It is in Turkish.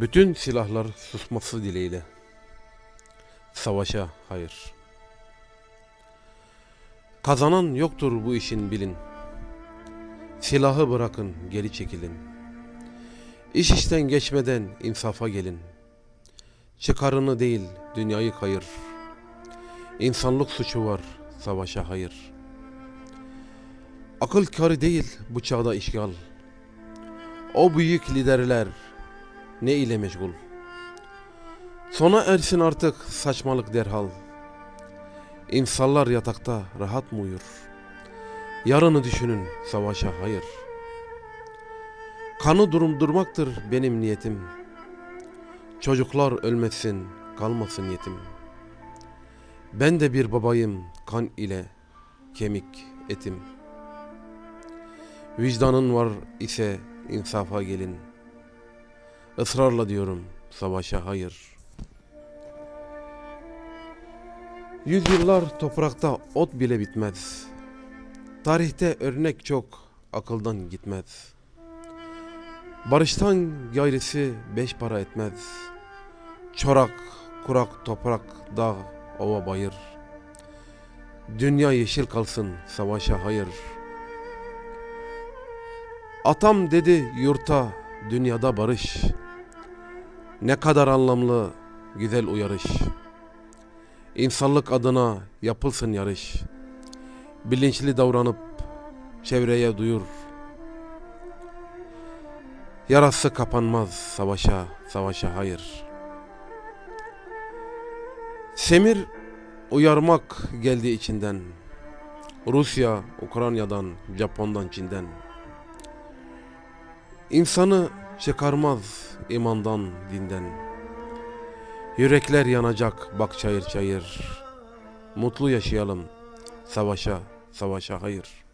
Bütün silahlar susması dileğiyle. Savaşa hayır. Kazanan yoktur bu işin bilin. Silahı bırakın geri çekilin. İş işten geçmeden insafa gelin. Çıkarını değil dünyayı kayır. İnsanlık suçu var savaşa hayır. Akıl kârı değil bu çağda işgal. O büyük liderler ne ile meşgul? Sona ersin artık saçmalık derhal. İnsanlar yatakta rahat mı uyur? Yarını düşünün savaşa hayır. Kanı durumdurmaktır benim niyetim. Çocuklar ölmesin, kalmasın yetim. Ben de bir babayım kan ile kemik etim. Vicdanın var ise insafa gelin. Israrla diyorum savaşa hayır. Yüzyıllar toprakta ot bile bitmez. Tarihte örnek çok akıldan gitmez. Barıştan gayrisi beş para etmez. Çorak, kurak toprak, dağ, ova bayır. Dünya yeşil kalsın savaşa hayır. Atam dedi yurta, dünyada barış. Ne kadar anlamlı, güzel uyarış. İnsanlık adına yapılsın yarış. Bilinçli davranıp çevreye duyur. Yarası kapanmaz savaşa, savaşa hayır. Semir uyarmak geldi içinden. Rusya, Ukrayna'dan, Japon'dan, Çin'den. İnsanı çıkarmaz imandan, dinden. Yürekler yanacak bak çayır çayır. Mutlu yaşayalım. Savaşa, savaşa hayır.